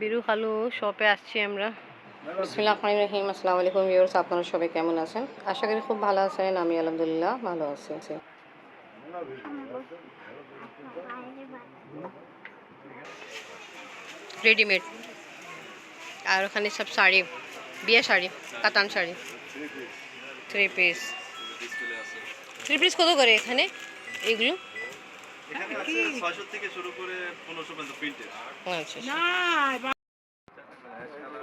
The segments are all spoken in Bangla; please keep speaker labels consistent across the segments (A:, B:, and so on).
A: বিরু খালু শপে আসছি আমরা।
B: বিসমিল্লাহ রহমান রহিম আসসালামু আলাইকুম আপনারা সবাই কেমন আছেন? আশা করি খুব ভালো আছেন আমি আলহামদুলিল্লাহ ভালো আছি।
A: রেডিমেড আর ওখানে সব শাড়ি বিয়ে শাড়ি কাতান sari. Three piece three piece কত করে এখানে? এইগুলো
C: এখানে আছে ছয়শো থেকে শুরু করে পনেরোশো পর্যন্ত প্রিন্টেড
A: আচ্ছা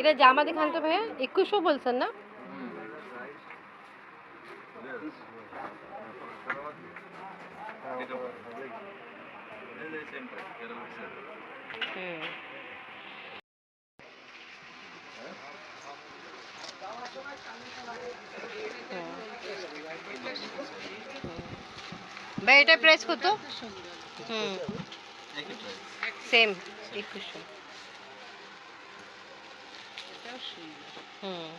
A: এটা জামা দেখান তো ভাইয়া একুশশো বলছেন না? ভাই এটা প্রাইস কত? হুম। সেম একুশশো হুম।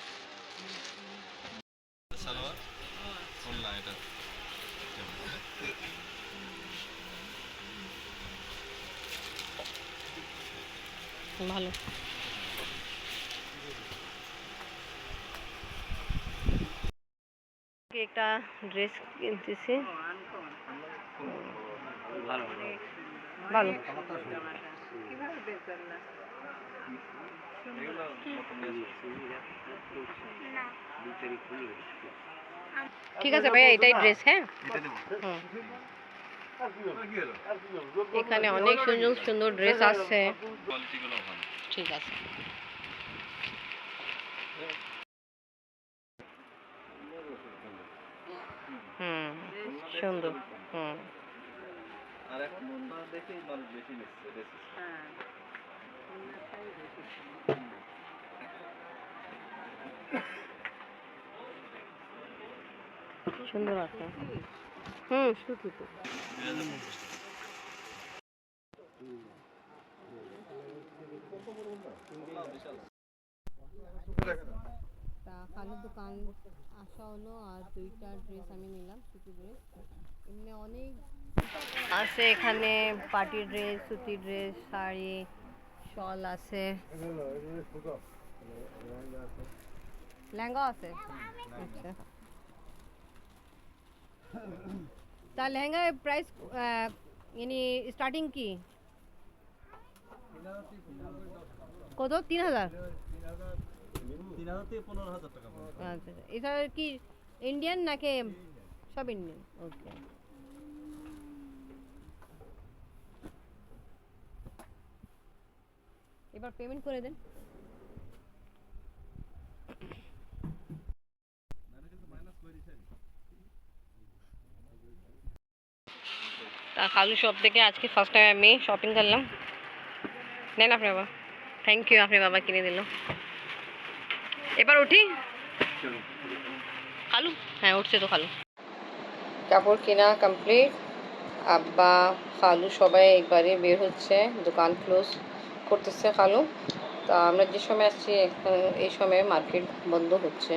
A: ভালো। একটা ড্রেস কিনতেছি।
C: ভালো।
A: ভালো। ঠিক আছে ভাইয়া, এটাই ড্রেস হ্যাঁ? হুম। এখানে অনেক সুন্দর সুন্দর ড্রেস আছে
C: কোয়ালিটিগুলো ভালো
A: ঠিক আছে। হুম, সুন্দর। হুম
C: আর এখন মানুষ বেশি নিচ্ছে বেশি
A: সুন্দর আছে হুম সুতি তো তা খালুর দোকান আসা হলো আর দুইটা ড্রেস আমি নিলাম সুতি ড্রেস এমনি অনেক আছে এখানে পার্টি ড্রেস, সুতি ড্রেস, শাড়ি, শল আছে। লেহেঙ্গা আছে? আচ্ছা। তা লেহেঙ্গার প্রাইস यानी স্টার্টিং কি? কত? তিন হাজার? আচ্ছা আচ্ছা। এটা কি ইন্ডিয়ান নাকি সব ইন্ডিয়ান ওকে এবার পেমেন্ট করে দেন। তা খালু শপ থেকে আজকে ফার্স্ট টাইম আমি শপিং করলাম। নেন আপনি বাবা। থ্যাংক ইউ আপনি বাবা কিনে দিল। এবার উঠি। খালু? হ্যাঁ উঠছে তো খালু।
B: কাপড় কেনা কমপ্লিট আব্বা খালু সবাই একবারে বের হচ্ছে দোকান ক্লোজ করতেছে খালু তা আমরা যে সময় আসছি এই সময় মার্কেট বন্ধ হচ্ছে।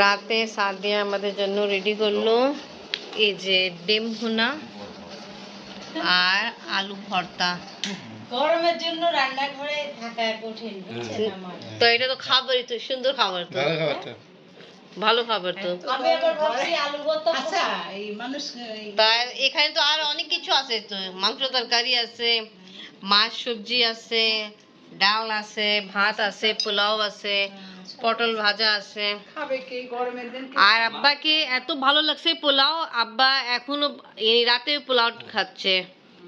A: রাতে সাদিয়া আমাদের জন্য রেডি করল এই যে ডিম ভুনা আর আলু ভর্তা।
D: গরমের জন্য রান্নাঘরে থাকা কঠিন
A: তো এটা তো খাবারই তো সুন্দর খাবার তো। ভালো খাবার তো।
D: আমি আবার ভাবছি আলু ভর্তা আচ্ছা এই মানুষ এই
A: তা এখানে তো আর অনেক কিছু আছে তো। মাংস তরকারি আছে মাছ সবজি আছে ডাল আছে ভাত আছে পোলাও আছে পটল ভাজা আছে।
D: খাবে কি গরমের
A: আর আব্বাকে এত ভালো লাগছে পোলাও আব্বা এখনও এই রাতে পোলাও খাচ্ছে।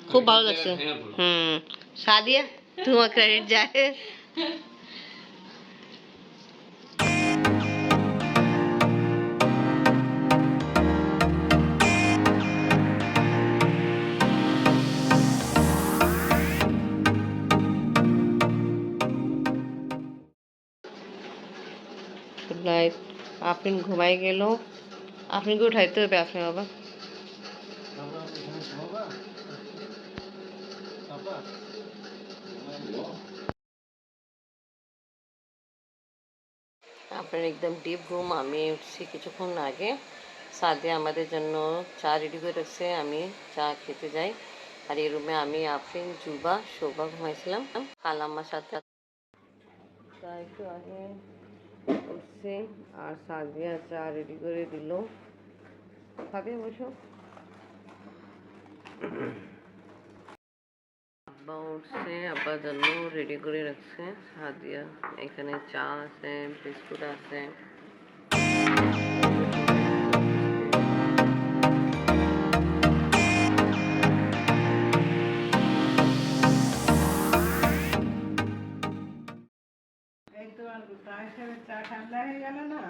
A: খুব ভালো লাগছে। হুম। সাদিয়া তোমার ক্রেডিট যায়। আফরিন ঘুমাই গেল। আফরিনকে উঠাইতে হবে আপনি বাবা। আপনার একদম ডিপ ঘুম আমি উঠছি কিছুক্ষণ আগে। সাদে আমাদের জন্য চা রেডি করে রাখছে আমি চা খেতে যাই। আর এই রুমে আমি আফরিন জুবা শোভা ঘুমাইছিলাম। কালাম্মার সাথে তা একটু আগে উঠছে আর সাজিয়া চা রেডি করে দিল খাবে বসো আব্বা উঠছে আব্বার জন্য রেডি করে রাখছে সাদিয়া এখানে চা আছে বিস্কুট আছে
E: ঠান্ডা হয়ে গেল না?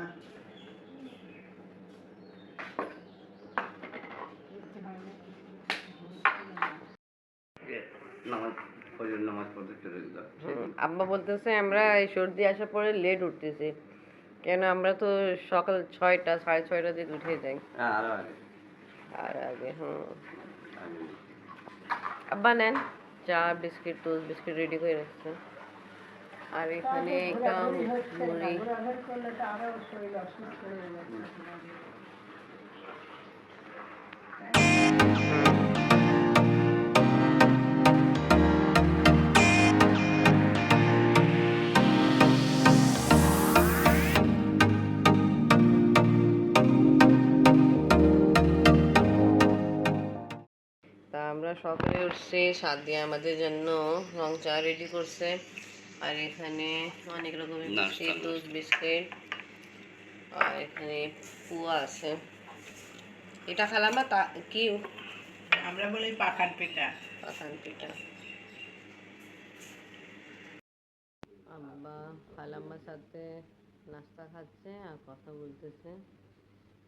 A: আব্বা বলতেছে আমরা এই সর্দি আসার পরে লেট উঠতেছি। কেন আমরা তো সকাল ছয়টা সাড়ে ছয়টা দিকে উঠে যাই।
F: হ্যাঁ আরও আগে।
A: হুম। আব্বা নেন চা বিস্কিট টোস্ট বিস্কিট রেডি করে রাখছে আর এখানে একটা মুড়ি
E: তা
A: আমরা সকালে উঠছি, সাত সাদিয়া আমাদের জন্য রং চা রেডি করছে। আর এখানে অনেক রকমের মিষ্টি দুধ বিস্কিট। আর এখানে পুয়া আছে। এটা খেলাম না তা কি?
E: আমরা বলি পাখান পেটা
A: পাখান পিঠা। আব্বা খালাম্মার সাথে নাস্তা খাচ্ছে আর কথা বলতেছে।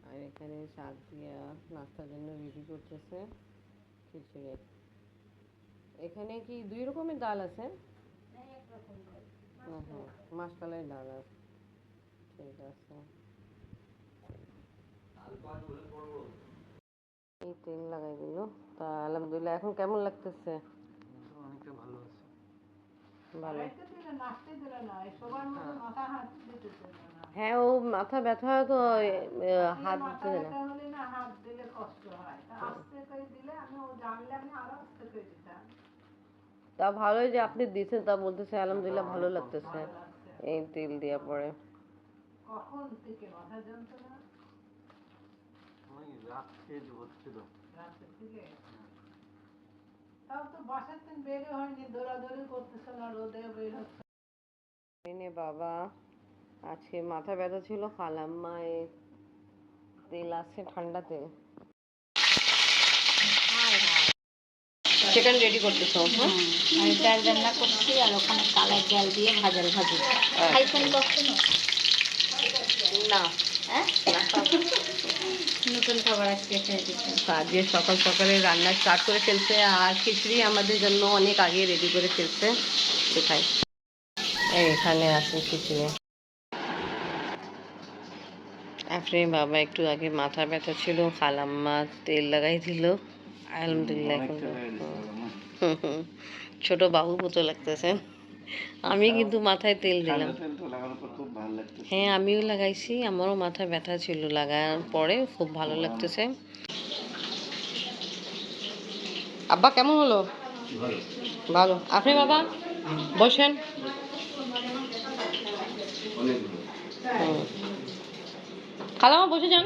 A: আর এখানে শাক দিয়া নাস্তার জন্য রেডি করতেছে খিচুড়ি। এখানে কি দুই রকমের ডাল আছে? হুম হুম মাসকালের ডাল ঠিক আছে। এই তেল লাগাই দিল। তা আলহামদুলিল্লাহ এখন কেমন লাগতেছে? ভালো
E: নাচতে দিল না এই সবার মতো মাথা হাত দিতেছে না।
A: হ্যাঁ ও মাথা ব্যথা তো হাত দিতে দেয় না।
E: এটা হলে না হাত দিলে কষ্ট হয়। আস্তে করে দিলে আমি ও জানলে আমি আরও আস্তে
A: তা ভালোই যে আপনি দিচ্ছেন তা বলতেছে আলহামদুলিল্লাহ ভালো লাগতেছে। এই তেল দেওয়ার পরে।
E: কখন থেকে? মাথা যন্ত্রণা তাও তো বাসার থেকে বের হয়নি দৌড়াদৌড়ি করতেছে না রোদে বের হচ্ছে।
A: এনে বাবা আজকে মাথা ব্যথা ছিল খালাম্মা এ তেল আছে ঠান্ডা তেল চিকেন রেডি করতেছ হ্যাঁ?
D: আমি ডাল রান্না করছি আর ওখানে কালাই ডাল দিয়ে ভাজাল ভাজি। খাইছেন কখনো?
A: না।
D: হ্যাঁ? নতুন খাবার আজকে খেয়ে
A: আজকে সকাল সকালে রান্না স্টার্ট করে ফেলছে আর খিচুড়ি আমাদের জন্য অনেক আগে রেডি করে ফেলছে। কোথায়? এখানে আছে খিচুড়ি। আফরিন বাবা একটু আগে মাথা ব্যথা ছিল খালাম্মা তেল লাগাই দিল। আলহামদুলিল্লাহ। ছোট বাবু মতো লাগতেছে। আমি কিন্তু মাথায় তেল দিলাম। হ্যাঁ আমিও লাগাইছি। আমারও মাথা ব্যথা ছিল লাগার পরে খুব ভালো লাগতেছে। আব্বা কেমন হলো? ভালো। আপনি বাবা বসেন। খালামা বসে যান।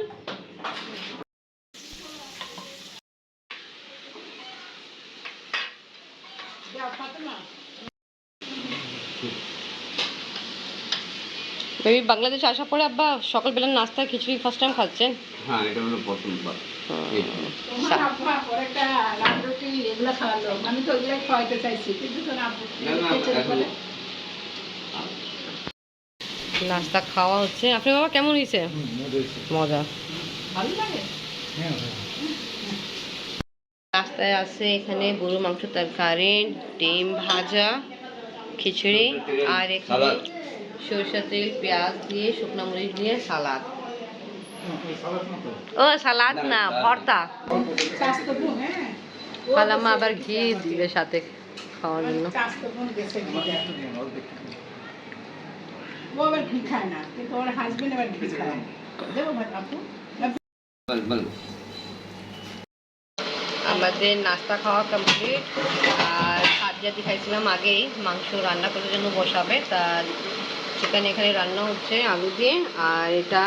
A: বেবি বাংলাদেশ আসার পরে আব্বা সকালবেলা নাস্তা খিচুড়ি ফার্স্ট টাইম খাচ্ছেন
F: হ্যাঁ এটা হলো এখন
E: বলে।
A: নাস্তা খাওয়া হচ্ছে। আপনি বাবা কেমন হয়েছে? মজা। নাস্তায় আছে এখানে গরু মাংস তরকারি ডিম ভাজা। খিচুড়ি আর এখানে
F: সালাদ।
A: সরষের তেল পেঁয়াজ দিয়ে শুকনো মরিচ দিয়ে সালাদ ও সালাদ না ভর্তা
E: চাস্তো বোন হ্যাঁ
A: খালাম্মা আবার ঘি দিলে সাথে খাওয়ার জন্য
E: চাস্তো বোন গেছে ঘি দেয়। ও আবার ঘি খায় না কিন্তু ওর হাজবেন্ড আবার ঘি খায় দেবো ভাই আপু
F: বল বল
A: আমাদের নাস্তা খাওয়া কমপ্লিট আর সাজিয়াতি খাইছিলাম আগেই মাংস রান্না করার জন্য বসাবে তার চিকেন এখানে রান্না হচ্ছে আলু দিয়ে আর এটা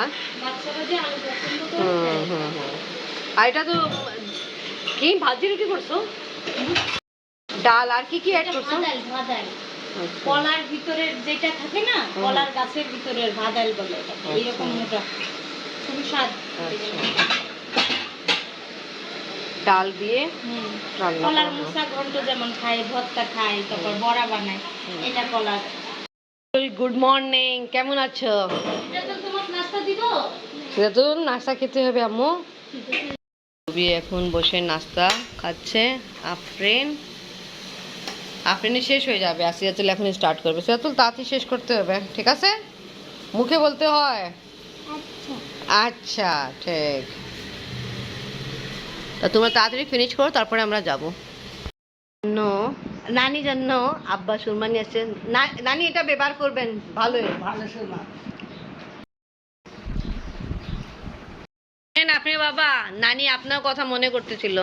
A: হুম হুম হুম। আর এটা তো কি ভাজি রুটি করছ? ডাল আর কি কি অ্যাড করছ? আচ্ছা।
D: কলার ভিতরের যেটা থাকে না কলার গাছের ভিতরের ভাদাল বলে এটাকে। এইরকম মোটা খুবই স্বাদ।
A: আচ্ছা। ডাল দিয়ে
D: কলার। মুসা ঘন্ট যেমন খায় ভর্তা খায় তারপর বড়া বানায় এটা কলার।
A: গুড মর্নিং কেমন আছো? সেটা তো নাস্তা খেতে হবে আম্মু। রবি এখন বসে নাস্তা খাচ্ছে আফরিন। আফরিনে শেষ হয়ে যাবে আর সিরাতুল এখন স্টার্ট করবে। সিরাতুল তাড়াতাড়ি শেষ করতে হবে ঠিক আছে? মুখে বলতে হয়? আচ্ছা ঠিক। তা তোমরা তাড়াতাড়ি ফিনিশ করো তারপরে আমরা যাব। নো নানি জন্য আব্বা সুরমানি আছে। নানি এটা ব্যবহার করবেন ভালোই।
E: ভালো শোনা
A: আসেন আপনি বাবা নানি আপনার কথা মনে করতেছিল।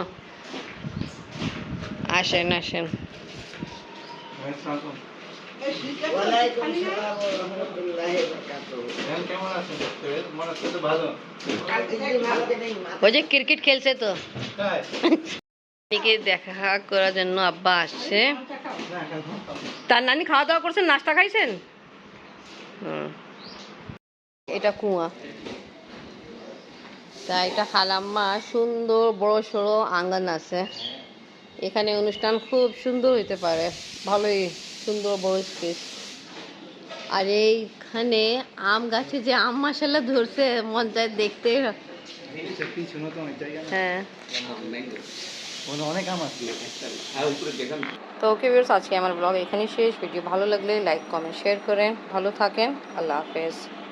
A: আসেন আসেন।
F: কেমন আছেন মনে হচ্ছে তো ভালো
A: ওই যে ক্রিকেট খেলছে তো। দেখা করার জন্য আব্বা আসছে। তার নানি খাওয়া দাওয়া করছেন নাস্তা খাইছেন? এটা কুয়া। তা এটা খালাম্মা সুন্দর বড় সড়ো আঙ্গন আছে। এখানে অনুষ্ঠান খুব সুন্দর হইতে পারে। ভালোই সুন্দর বড় স্পেস আর এইখানে আম গাছে যে আম মশালা ধরছে মন চায় দেখতে
F: জায়গা
A: হ্যাঁ তো ওকে ভিউর্স আজকে আমার ব্লগ এখানেই শেষ। ভিডিও ভালো লাগলে লাইক কমেন্ট শেয়ার করেন ভালো থাকেন। আল্লাহ হাফেজ।